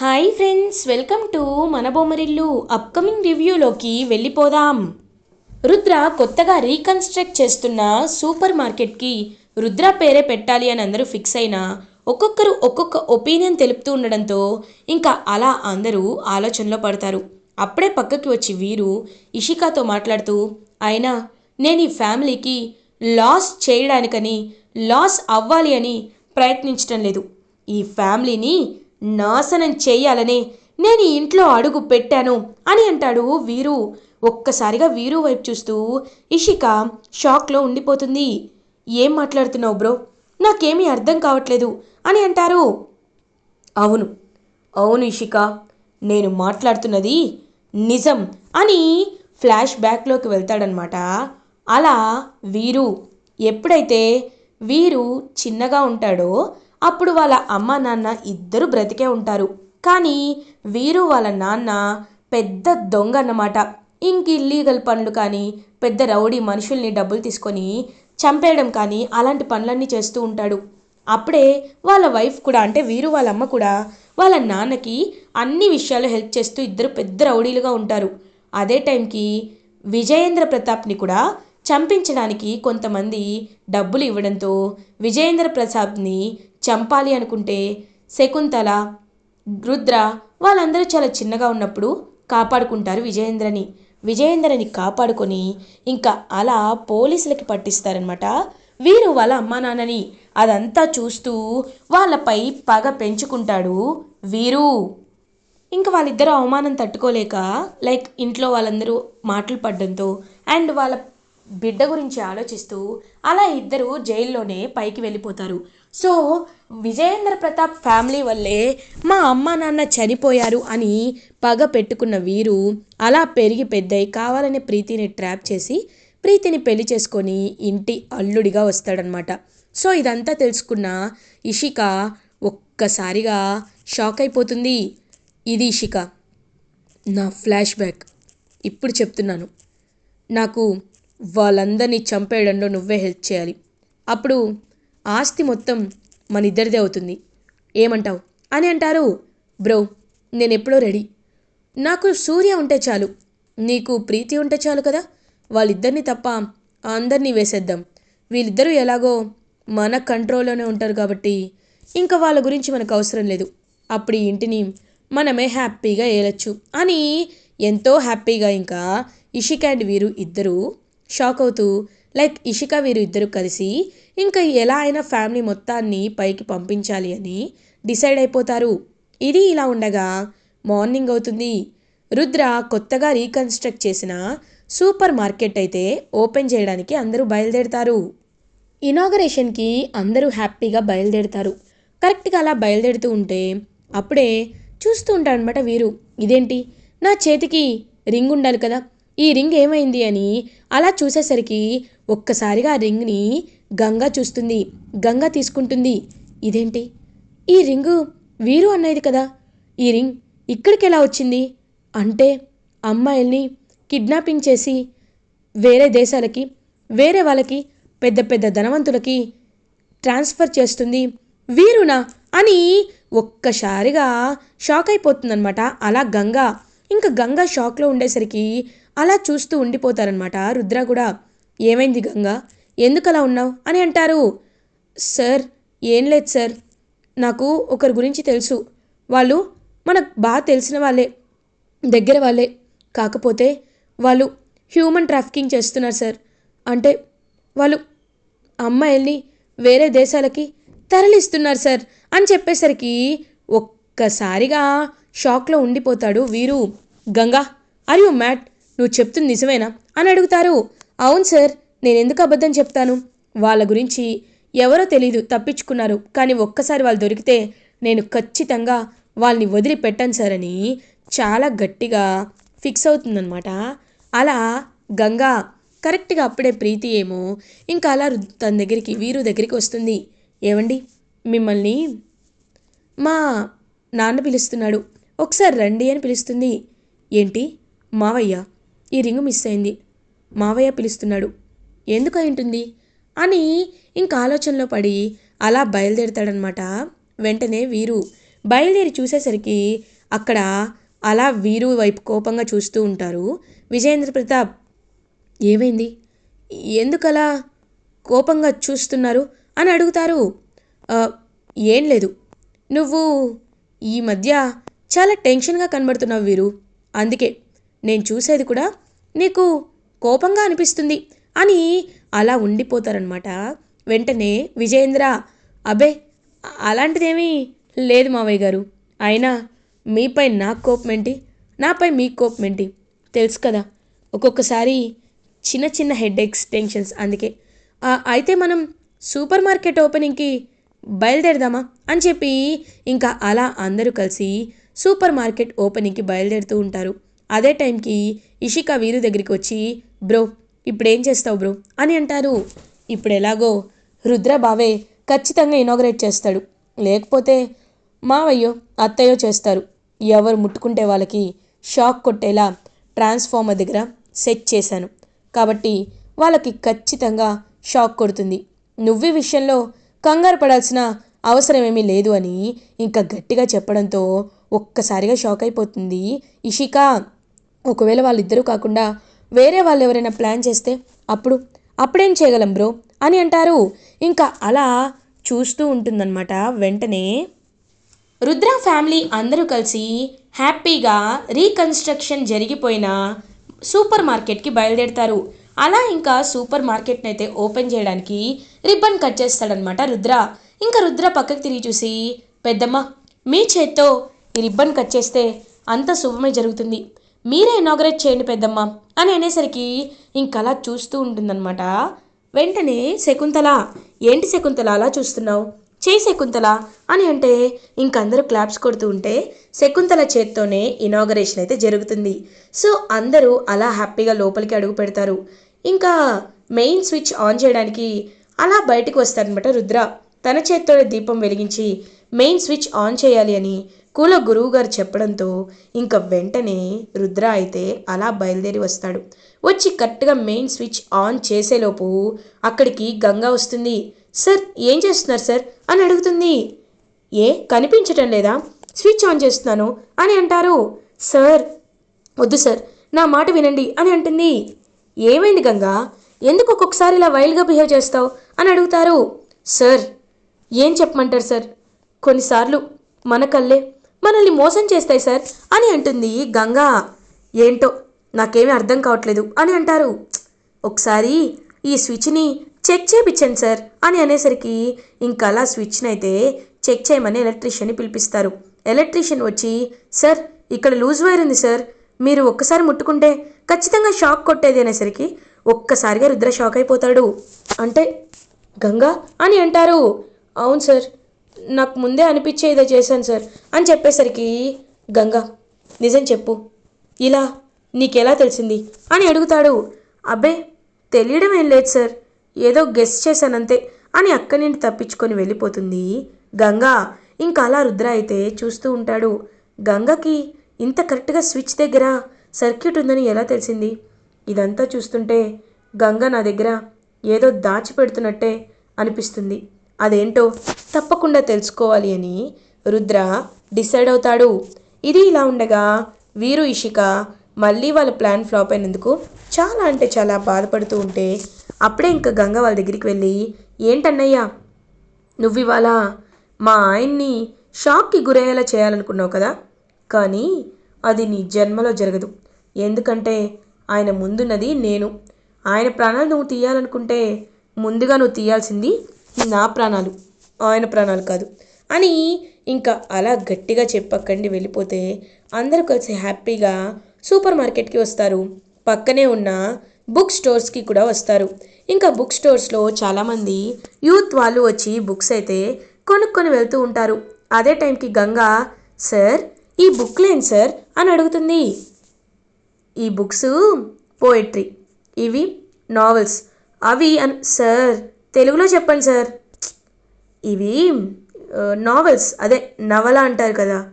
Hi friends welcome to మన Bommarillu upcoming రివ్యూలోకి వెళ్ళిపోదాం. రుద్ర కొత్తగా రీకన్స్ట్రక్ట్ చేస్తున్న సూపర్ మార్కెట్కి రుద్ర పేరే పెట్టాలి అని అందరూ ఫిక్స్ అయినా ఒక్కొక్కరు ఒక్కొక్క ఒపీనియన్ తెలుపుతూ ఉండడంతో ఇంకా అలా అందరూ ఆలోచనలో పడతారు. అప్పుడే పక్కకి వచ్చి వీరు ఇషికాతో మాట్లాడుతూ అయినా నేను ఈ ఫ్యామిలీకి లాస్ చేయడానికని లాస్ అవ్వాలి అని ప్రయత్నించడం లేదు. ఈ ఫ్యామిలీని నాశనం చేయాలని నేను ఈ ఇంట్లో అడుగు పెట్టాను అని అంటాడు వీరు. ఒక్కసారిగా వీరు వైపు చూస్తూ ఇషిక షాక్లో ఉండిపోతుంది. ఏం మాట్లాడుతున్నావు బ్రో? నాకేమీ అర్థం కావట్లేదు అని అంటారు. అవును అవును ఇషిక నేను మాట్లాడుతున్నది నిజం అని ఫ్లాష్ బ్యాక్లోకి వెళ్తాడనమాట. అలా వీరు ఎప్పుడైతే వీరు చిన్నగా ఉంటాడో అప్పుడు వాళ్ళ అమ్మ నాన్న ఇద్దరు బ్రతికే ఉంటారు. కానీ వీరు వాళ్ళ నాన్న పెద్ద దొంగ అన్నమాట. ఇంక ఇల్లీగల్ పనులు కానీ పెద్ద రౌడీ మనుషుల్ని డబ్బులు తీసుకొని చంపేయడం కానీ అలాంటి పనులన్నీ చేస్తూ ఉంటాడు. అప్పుడే వాళ్ళ వైఫ్ కూడా అంటే వీరు వాళ్ళ అమ్మ కూడా వాళ్ళ నాన్నకి అన్ని విషయాలు హెల్ప్ చేస్తూ ఇద్దరు పెద్ద రౌడీలుగా ఉంటారు. అదే టైంకి విజయేంద్ర ప్రతాప్ని కూడా చంపించడానికి కొంతమంది డబ్బులు ఇవ్వడంతో విజయేంద్ర ప్రసాద్ని చంపాలి అనుకుంటే శకుంతల రుద్ర వాళ్ళందరూ చాలా చిన్నగా ఉన్నప్పుడు కాపాడుకుంటారు విజయేంద్రని. విజయేంద్రని కాపాడుకొని ఇంకా అలా పోలీసులకి పట్టిస్తారనమాట వీరు వాళ్ళ అమ్మా నాన్నని అదంతా చూస్తూ వాళ్ళపై పగ పెంచుకుంటాడు వీరు. ఇంకా వాళ్ళిద్దరూ అవమానం తట్టుకోలేక లైక్ ఇంట్లో వాళ్ళందరూ మాటలు పడడంతో అండ్ వాళ్ళ బిడ్డ గురించి ఆలోచిస్తూ అలా ఇద్దరు జైల్లోనే పైకి వెళ్ళిపోతారు. సో విజయేంద్ర ప్రతాప్ ఫ్యామిలీ వల్లే మా అమ్మ నాన్న చనిపోయారు అని పగ పెట్టుకున్న వీరు అలా పెరిగి పెద్దయి కావాలనే ప్రీతిని ట్రాప్ చేసి ప్రీతిని పెళ్ళి చేసుకొని ఇంటి అల్లుడిగా వస్తాడనమాట సో ఇదంతా తెలుసుకున్న ఇషిక ఒక్కసారిగా షాక్ అయిపోతుంది. ఇది ఇషిక. నా ఫ్లాష్ బ్యాక్. ఇప్పుడు చెప్తున్నాను. నాకు వాళ్ళందరినీ చంపేయడంలో నువ్వే హెల్ప్ చేయాలి. అప్పుడు ఆస్తి మొత్తం మన ఇద్దరిదే అవుతుంది. ఏమంటావు? అని అంటారు. బ్రో నేను ఎప్పుడో రెడీ. నాకు సూర్య ఉంటే చాలు. నీకు ప్రీతి ఉంటే చాలు కదా? వాళ్ళిద్దరిని తప్ప అందరినీ వేసేద్దాం. వీళ్ళిద్దరూ ఎలాగో మన కంట్రోల్లోనే ఉంటారు కాబట్టి ఇంకా వాళ్ళ గురించి మనకు అవసరం లేదు. అప్పుడు ఈ ఇంటిని మనమే హ్యాపీగా ఏలచ్చు. అని ఎంతో హ్యాపీగా ఇంకా ఇషిక్ అండ్ వీరు ఇద్దరూ షాక్ అవుతూ లైక్ ఇషిక వీరు కలిసి ఇంకా ఎలా అయినా ఫ్యామిలీ మొత్తాన్ని పైకి పంపించాలి అని డిసైడ్ అయిపోతారు. ఇది ఇలా ఉండగా మార్నింగ్ అవుతుంది. రుద్ర కొత్తగా రీకన్స్ట్రక్ట్ చేసిన సూపర్ మార్కెట్ అయితే ఓపెన్ చేయడానికి అందరూ బయలుదేరుతారు. ఇనాగరేషన్కి అందరూ హ్యాపీగా బయలుదేరుతారు. కరెక్ట్గా అలా బయలుదేరుతూ ఉంటే అప్పుడే చూస్తూ ఉంటాడనమాట వీరు. ఇదేంటి? నా చేతికి రింగ్ ఉండాలి కదా. ఈ రింగ్ ఏమైంది అని అలా చూసేసరికి ఒక్కసారిగా ఆ రింగ్ని గంగా చూస్తుంది. గంగా తీసుకుంటుంది. ఇదేంటి? ఈ రింగు వీరు అన్నది కదా. ఈ రింగ్ ఇక్కడికి ఎలా వచ్చింది? అంటే అమ్మాయిల్ని కిడ్నాపింగ్ చేసి వేరే దేశాలకి వేరే వాళ్ళకి పెద్ద పెద్ద ధనవంతులకి ట్రాన్స్ఫర్ చేస్తుంది. వీరునా? అని ఒక్కసారిగా షాక్ అయిపోతుందనమాట అలా గంగా ఇంకా గంగా షాక్లో ఉండేసరికి అలా చూస్తూ ఉండిపోతారనమాట రుద్ర కూడా ఏమైంది గంగా? ఎందుకు అలా ఉన్నావు? అని అంటారు. సార్ ఏం లేదు సార్. నాకు ఒకరి గురించి తెలుసు. వాళ్ళు మనకు బాగా తెలిసిన వాళ్ళే దగ్గర వాళ్ళే. కాకపోతే వాళ్ళు హ్యూమన్ ట్రాఫికింగ్ చేస్తున్నారు సార్. అంటే వాళ్ళు అమ్మాయిల్ని వేరే దేశాలకి తరలిస్తున్నారు సార్ అని చెప్పేసరికి ఒక్కసారిగా షాక్లో ఉండిపోతాడు వీరు. గంగా ఆర్ యు మ్యాట్ నువ్వు చెప్తుంది నిజమేనా? అని అడుగుతారు. అవును సార్ నేను ఎందుకు అబద్ధం చెప్తాను? వాళ్ళ గురించి ఎవరో తెలీదు తప్పించుకున్నారు. కానీ ఒక్కసారి వాళ్ళు దొరికితే నేను ఖచ్చితంగా వాళ్ళని వదిలిపెట్టాను సార్ అని చాలా గట్టిగా ఫిక్స్ అవుతుందనమాట అలా గంగా కరెక్ట్గా అప్పుడే ప్రీతి ఏమో ఇంకా అలా తన దగ్గరికి వీరు దగ్గరికి వస్తుంది. ఏమండి మిమ్మల్ని మా నాన్న పిలుస్తున్నాడు. ఒకసారి రండి అని పిలుస్తుంది. ఏంటి? మావయ్య? ఈ రింగు మిస్ అయింది. మావయ్య పిలుస్తున్నాడు. ఎందుకు ఉంటుంది? అని ఇంకా ఆలోచనలో పడి అలా బయలుదేరుతాడనమాట. వెంటనే వీరు బయలుదేరి చూసేసరికి అక్కడ అలా వీరు వైపు కోపంగా చూస్తూ ఉంటారు. విజయేంద్ర ప్రతాప్ ఏమైంది? ఎందుకలా కోపంగా చూస్తున్నారు? అని అడుగుతారు. ఏం లేదు. నువ్వు ఈ మధ్య చాలా టెన్షన్గా కనబడుతున్నావు వీరు. అందుకే నేను చూసేది కూడా నీకు కోపంగా అనిపిస్తుంది అని అలా ఉండిపోతారనమాట వెంటనే విజయేంద్ర అబే అలాంటిదేమీ లేదు మావయ్య గారు. అయినా మీపై నాకు కోపం ఏంటి నాపై మీకు కోపం ఏంటి తెలుసు కదా ఒక్కొక్కసారి చిన్న చిన్న హెడ్ టెన్షన్స్ అందుకే. అయితే మనం సూపర్ మార్కెట్ ఓపెనింగ్కి బయలుదేరదామా? అని చెప్పి ఇంకా అలా అందరూ కలిసి సూపర్ మార్కెట్ ఓపెనింగ్కి బయలుదేరుతూ ఉంటారు. అదే టైంకి ఇషిక వీరు దగ్గరికి వచ్చి బ్రో ఇప్పుడు ఏం చేస్తావు బ్రో? అని అంటారు. ఇప్పుడు ఎలాగో రుద్ర బావే ఖచ్చితంగా ఇనాగ్రేట్ చేస్తాడు. లేకపోతే మావయ్యో అత్తయ్యో చేస్తారు. ఎవరు ముట్టుకుంటే వాళ్ళకి షాక్ కొట్టేలా ట్రాన్స్ఫార్మర్ దగ్గర సెట్ చేశాను. కాబట్టి వాళ్ళకి ఖచ్చితంగా షాక్ కొడుతుంది. నువ్వు విషయంలో కంగారు పడాల్సిన అవసరం లేదు అని ఇంకా గట్టిగా చెప్పడంతో ఒక్కసారిగా షాక్ అయిపోతుంది ఇషిక. ఒకవేళ వాళ్ళిద్దరూ కాకుండా వేరే వాళ్ళు ఎవరైనా ప్లాన్ చేస్తే అప్పుడు అప్పుడేం చేయగలం బ్రో అని అంటారు. ఇంకా అలా చూస్తూ ఉంటుందన్నమాట వెంటనే. రుద్ర ఫ్యామిలీ అందరూ కలిసి హ్యాపీగా రీకన్స్ట్రక్షన్ జరిగిపోయిన సూపర్ మార్కెట్కి బయలుదేరుతారు. అలా ఇంకా సూపర్ మార్కెట్ని అయితే ఓపెన్ చేయడానికి రిబ్బన్ కట్ చేస్తాడనమాట రుద్ర. ఇంకా రుద్ర పక్కకి తిరిగి చూసి పెద్దమ్మ మీ చేత్తో ఈ రిబ్బన్ కట్ చేస్తే అంత శుభమే జరుగుతుంది. మీరే ఇనాగరేట్ చేయండి పెద్దమ్మ అని అనేసరికి ఇంకలా చూస్తూ ఉంటుందన్నమాట. వెంటనే శకుంతల ఏంటి శకుంతల అలా చూస్తున్నావు? చేయి శకుంతల అని అంటే ఇంకందరూ క్లాప్స్ కొడుతూ ఉంటే శకుంతల చేత్తోనే ఇనాగరేషన్ అయితే జరుగుతుంది. సో అందరూ అలా హ్యాపీగా లోపలికి అడుగు పెడతారు. ఇంకా మెయిన్ స్విచ్ ఆన్ చేయడానికి అలా బయటకు వస్తారనమాట రుద్ర. తన చేత్తోనే దీపం వెలిగించి మెయిన్ స్విచ్ ఆన్ చేయాలి అని కుల గురువు గారు చెప్పడంతో ఇంకా వెంటనే రుద్ర అయితే అలా బయలుదేరి వస్తాడు. వచ్చి కరెక్ట్గా మెయిన్ స్విచ్ ఆన్ చేసేలోపు అక్కడికి గంగా వస్తుంది. సార్ ఏం చేస్తున్నారు సార్? అని అడుగుతుంది. ఏ కనిపించటం లేదా? స్విచ్ ఆన్ చేస్తున్నాను అని అంటారు. సార్ వద్దు సార్ నా మాట వినండి అని అంటుంది. ఏమైంది గంగా? ఎందుకు ఒక్కొక్కసారి ఇలా వైల్డ్గా బిహేవ్ చేస్తావు? అని అడుగుతారు. సార్ ఏం చెప్పమంటారు సార్? కొన్నిసార్లు మన కళ్ళే మనల్ని మోసం చేస్తాయి సార్ అని అంటుంది గంగా. ఏంటో నాకేమీ అర్థం కావట్లేదు అని అంటారు. ఒకసారి ఈ స్విచ్ని చెక్ చేయించండి సార్ అని అనేసరికి ఇంకా అలా స్విచ్ని అయితే చెక్ చేయమని ఎలక్ట్రీషియన్ని పిలిపిస్తారు. ఎలక్ట్రీషియన్ వచ్చి సార్ ఇక్కడ లూజ్ వైర్ ఉంది సార్ మీరు ఒక్కసారి ముట్టుకుంటే ఖచ్చితంగా షాక్ కొట్టేది అనేసరికి ఒక్కసారిగా రుద్ర షాక్ అయిపోతాడు. అంటే గంగా అని అంటారు. అవును సార్ నాకు ముందే అనిపించే ఇదో చేశాను సార్. అని చెప్పేసరికి గంగా నిజం చెప్పు. ఇలా నీకెలా తెలిసింది? అని అడుగుతాడు. అబ్బే తెలియడం ఏం లేదు సార్. ఏదో గెస్ చేశానంతే అని అక్కడి నుండి తప్పించుకొని వెళ్ళిపోతుంది గంగా. ఇంకా అలా రుద్ర అయితే చూస్తూ ఉంటాడు. గంగకి ఇంత కరెక్ట్గా స్విచ్ దగ్గర సర్క్యూట్ ఉందని ఎలా తెలిసింది? ఇదంతా చూస్తుంటే గంగ నా దగ్గర ఏదో దాచిపెడుతున్నట్టే అనిపిస్తుంది. అదేంటో తప్పకుండా తెలుసుకోవాలి అని రుద్ర డిసైడ్ అవుతాడు. ఇది ఇలా ఉండగా వీరు ఇషిక మళ్ళీ వాళ్ళ ప్లాన్ ఫ్లాప్ అయినందుకు చాలా అంటే చాలా బాధపడుతూ ఉంటే అప్పుడే ఇంకా గంగ వాళ్ళ దగ్గరికి వెళ్ళి ఏంటన్నయ్యా నువ్వు ఇవాళ మా ఆయన్ని షాక్కి గురయ్యేలా చేయాలనుకున్నావు కదా? కానీ అది నీ జన్మలో జరగదు. ఎందుకంటే ఆయన ముందున్నది నేను. ఆయన ప్రాణాలు నువ్వు తీయాలనుకుంటే ముందుగా నువ్వు తీయాల్సింది నా ప్రాణాలు ఆయన ప్రాణాలు కాదు. అని ఇంకా అలా గట్టిగా చెప్పక్కండి వెళ్ళిపోతే అందరూ కలిసి హ్యాపీగా సూపర్ మార్కెట్కి వస్తారు. పక్కనే ఉన్న బుక్ స్టోర్స్కి కూడా వస్తారు. ఇంకా బుక్ స్టోర్స్లో చాలామంది యూత్ వాళ్ళు వచ్చి బుక్స్ అయితే కొనుక్కొని వెళ్తూ ఉంటారు. అదే టైంకి గంగా సార్ ఈ బుక్ లేని సార్? అని అడుగుతుంది. ఈ బుక్స్ పోయిట్రీ ఇవి నావెల్స్. అవి అన్ సార్ తెలుగులో చెప్పండి సార్. ఇవి నావెల్స్ అదే నవల అంటారు కదా.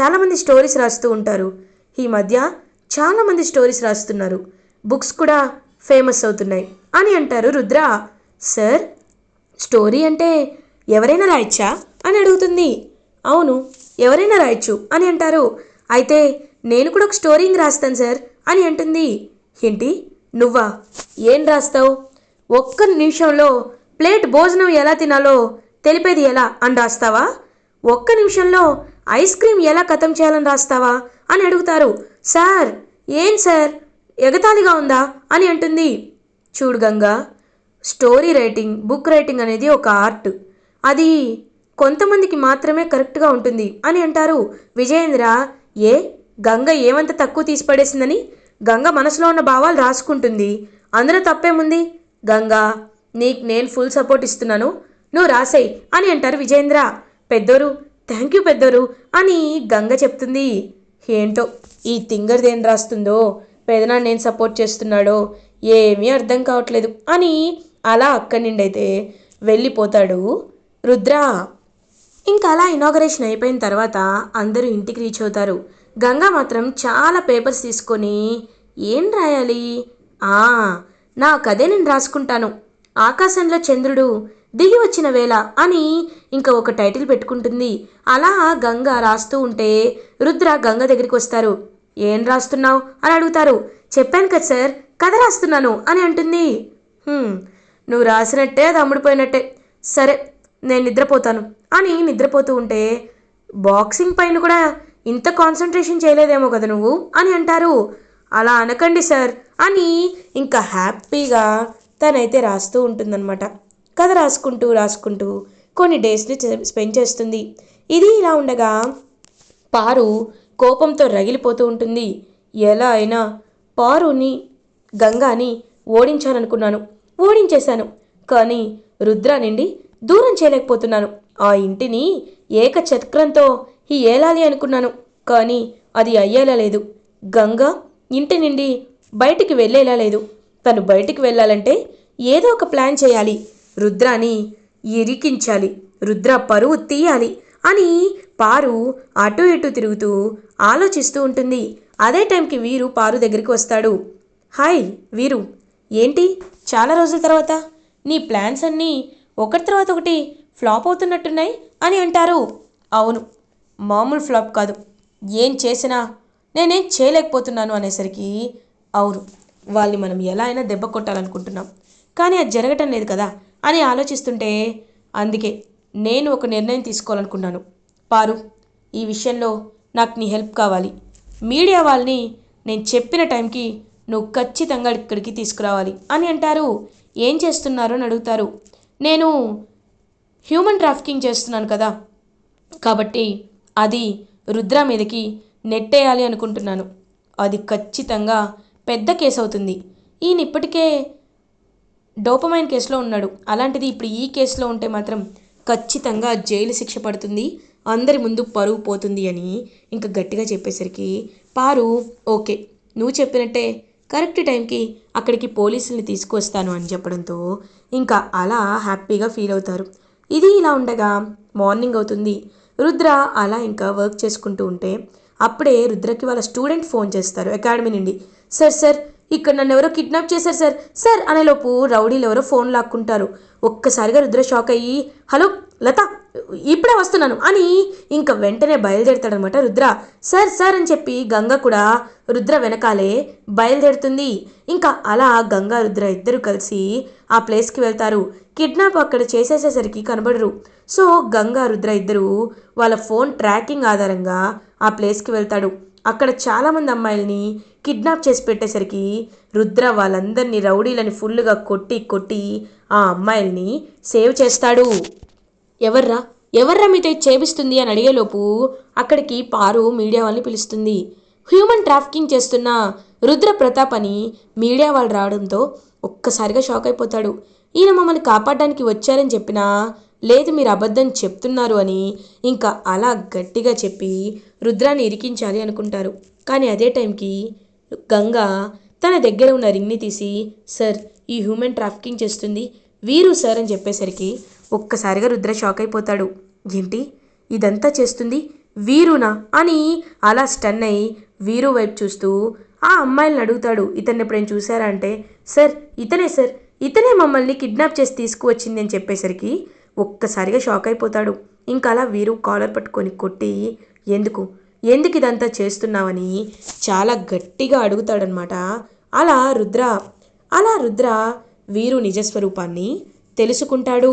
చాలామంది స్టోరీస్ రాస్తూ ఉంటారు. ఈ మధ్య చాలామంది స్టోరీస్ రాస్తున్నారు. బుక్స్ కూడా ఫేమస్ అవుతున్నాయి. అని అంటారు రుద్ర. సార్ స్టోరీ అంటే ఎవరైనా రాయొచ్చా? అని అడుగుతుంది. అవును ఎవరైనా రాయొచ్చు. అని అంటారు. అయితే నేను కూడా ఒక స్టోరీని రాస్తాను సార్. అని అంటుంది. ఏంటి? నువ్వా? ఏం రాస్తావు? ఒక్క నిమిషంలో ప్లేట్ భోజనం ఎలా తినాలో తెలిపేది ఎలా అని రాస్తావా? ఒక్క నిమిషంలో ఐస్ క్రీమ్ ఎలా ఖతం చేయాలని రాస్తావా? అని అడుగుతారు. సార్ ఏం సార్? ఎగతాళిగా ఉందా? అని అంటుంది. చూడు Ganga story writing book writing అనేది ఒక ఆర్ట్. అది కొంతమందికి మాత్రమే కరెక్ట్గా ఉంటుంది అని అంటారు. విజయేంద్ర ఏ? గంగ ఏమంత తక్కువ తీసి పడేసిందని? గంగ మనసులో ఉన్న భావాలు రాసుకుంటుంది. అందులో తప్పేముంది? గంగా నీకు నేను ఫుల్ సపోర్ట్ ఇస్తున్నాను. నువ్వు రాసేయ్ అని అంటారు విజేంద్ర. పెద్దోరు థ్యాంక్ యూ పెద్దోరు అని గంగ చెప్తుంది. ఏంటో ఈ తింగర్ది ఏం రాస్తుందో? పెదనాన్న నేను సపోర్ట్ చేస్తున్నాడో? ఏమీ అర్థం కావట్లేదు అని అలా అక్కడి నుండి అయితే వెళ్ళిపోతాడు రుద్ర. ఇంకా అలా ఇనాగరేషన్ అయిపోయిన తర్వాత అందరూ ఇంటికి రీచ్ అవుతారు. గంగా మాత్రం చాలా పేపర్స్ తీసుకొని ఏం రాయాలి? ఆ నా కథే నేను రాసుకుంటాను. ఆకాశంలో చంద్రుడు దిగి వచ్చిన వేళ అని ఇంకా ఒక టైటిల్ పెట్టుకుంటుంది. అలా గంగ రాస్తూ ఉంటే రుద్ర గంగ దగ్గరికి వస్తారు. ఏం రాస్తున్నావు? అని అడుగుతారు. చెప్పాను కదా సార్ కథ రాస్తున్నాను అని అంటుంది. నువ్వు రాసినట్టే అది అమ్ముడిపోయినట్టే. సరే నేను నిద్రపోతాను అని నిద్రపోతూ ఉంటే బాక్సింగ్ పైన కూడా ఇంత కాన్సన్ట్రేషన్ చేయలేదేమో కదా నువ్వు అని అంటారు. అలా అనకండి సార్ అని ఇంకా హ్యాపీగా తనైతే రాస్తూ ఉంటుందన్నమాట. కథ రాసుకుంటూ రాసుకుంటూ కొన్ని డేస్ని స్పెండ్ చేస్తుంది. ఇది ఇలా ఉండగా పారు కోపంతో రగిలిపోతూ ఉంటుంది. ఎలా అయినా పారుని గంగాని ఓడించాలనుకున్నాను. ఓడించేశాను. కానీ రుద్ర నుండి దూరం చేయలేకపోతున్నాను. ఆ ఇంటిని ఏకచక్రంతో ఈ ఏలాలి అనుకున్నాను. కానీ అది అయ్యేలా లేదు. గంగా ఇంటి నుండి బయటికి వెళ్ళేలా లేదు. తను బయటికి వెళ్ళాలంటే ఏదో ఒక ప్లాన్ చేయాలి. రుద్రాని ఇరికించాలి. రుద్ర పరువు తీయాలి అని పారు అటు ఇటు తిరుగుతూ ఆలోచిస్తూ ఉంటుంది. అదే టైంకి వీరు పారు దగ్గరికి వస్తాడు. హాయ్ వీరు. ఏంటి? చాలా రోజుల తర్వాత? నీ ప్లాన్స్ అన్నీ ఒకటి తర్వాత ఒకటి ఫ్లాప్ అవుతున్నట్టున్నాయి అని అంటారు. అవును. మామూలు ఫ్లాప్ కాదు. ఏం చేసినా నేనేం చేయలేకపోతున్నాను అనేసరికి అవును వాళ్ళని మనం ఎలా అయినా దెబ్బ కొట్టాలనుకుంటున్నాం. కానీ అది జరగటం లేదు కదా అని ఆలోచిస్తుంటే అందుకే నేను ఒక నిర్ణయం తీసుకోవాలనుకున్నాను. పారు ఈ విషయంలో నాకు నీ హెల్ప్ కావాలి. మీడియా వాళ్ళని నేను చెప్పిన టైంకి నువ్వు ఖచ్చితంగా ఇక్కడికి తీసుకురావాలి అని అంటారు. ఏం చేస్తున్నారు అని అడుగుతారు. నేను హ్యూమన్ ట్రాఫికింగ్ చేస్తున్నాను కదా కాబట్టి అది రుద్ర మీదకి నెట్టేయాలి అనుకుంటున్నాను. అది ఖచ్చితంగా పెద్ద కేసు అవుతుంది ఈయన ఇప్పటికే డోపమైన్ కేసులో ఉన్నాడు. అలాంటిది ఇప్పుడు ఈ కేసులో ఉంటే మాత్రం ఖచ్చితంగా జైలు శిక్ష పడుతుంది. అందరి ముందు పరువు పోతుంది అని ఇంకా గట్టిగా చెప్పేసరికి పారు ఓకే నువ్వు చెప్పినట్టే. కరెక్ట్ టైంకి అక్కడికి పోలీసుల్ని తీసుకొస్తాను అని చెప్పడంతో ఇంకా అలా హ్యాపీగా ఫీల్ అవుతారు. ఇది ఇలా ఉండగా మార్నింగ్ అవుతుంది. రుద్ర అలా ఇంకా వర్క్ చేసుకుంటూ ఉంటే అప్పుడే రుద్రకి వాళ్ళ స్టూడెంట్ ఫోన్ చేస్తారు అకాడమీ నుండి. సార్ సార్ ఇక్కడ నన్ను ఎవరో కిడ్నాప్ చేశారు సార్. సార్ అనేలోపు రౌడీలు ఎవరో ఫోన్ లాక్కుంటారు. ఒక్కసారిగా రుద్ర షాక్ అయ్యి హలో లత ఇప్పుడే వస్తున్నాను. అని ఇంకా వెంటనే బయలుదేరుతాడనమాట రుద్ర. సార్ సార్ అని చెప్పి గంగ కూడా రుద్ర వెనకాలే బయలుదేరుతుంది. ఇంకా అలా గంగా రుద్ర ఇద్దరు కలిసి ఆ ప్లేస్కి వెళ్తారు. కిడ్నాప్ అక్కడ చేసేసేసరికి కనబడరు. సో గంగా రుద్ర ఇద్దరు వాళ్ళ ఫోన్ ట్రాకింగ్ ఆధారంగా ఆ ప్లేస్కి వెళ్తాడు. అక్కడ చాలామంది అమ్మాయిల్ని కిడ్నాప్ చేసి పెట్టేసరికి రుద్ర వాళ్ళందరినీ రౌడీలని ఫుల్గా కొట్టి కొట్టి ఆ అమ్మాయిల్ని సేవ్ చేస్తాడు. ఎవర్రా? ఎవర్రా మీతో చేపిస్తుంది అని అడిగేలోపు అక్కడికి పారు మీడియా వాళ్ళని పిలుస్తుంది. హ్యూమన్ ట్రాఫికింగ్ చేస్తున్న రుద్ర ప్రతాప్ అని మీడియా వాళ్ళు రావడంతో ఒక్కసారిగా షాక్ అయిపోతాడు. ఈయన మమ్మల్ని కాపాడడానికి వచ్చారని చెప్పినా లేదు మీరు అబద్ధం చెప్తున్నారు అని ఇంకా అలా గట్టిగా చెప్పి రుద్రాన్ని ఇరికించాలి అనుకుంటారు. కానీ అదే టైంకి గంగ తన దగ్గర ఉన్న రింగ్ని తీసి సార్ ఈ హ్యూమన్ ట్రాఫికింగ్ చేస్తుంది వీరు సార్ అని చెప్పేసరికి ఒక్కసారిగా రుద్ర షాక్ అయిపోతాడు. ఏంటి? ఇదంతా చేస్తుంది వీరునా? అని అలా స్టన్ అయి వీరు వైపు చూస్తూ ఆ అమ్మాయిలను అడుగుతాడు. ఇతన్ని ఎప్పుడైనా చూసారా అంటే సార్ ఇతనే సార్. ఇతనే మమ్మల్ని కిడ్నాప్ చేసి తీసుకువచ్చింది అని చెప్పేసరికి ఒక్కసారిగా షాక్ అయిపోతాడు. ఇంకా అలా వీరు కాలర్ పట్టుకొని కొట్టి ఎందుకు? ఎందుకు ఇదంతా చేస్తున్నావని చాలా గట్టిగా అడుగుతాడనమాట అలా రుద్ర అలా రుద్ర వీరు నిజస్వరూపాన్ని తెలుసుకుంటాడు.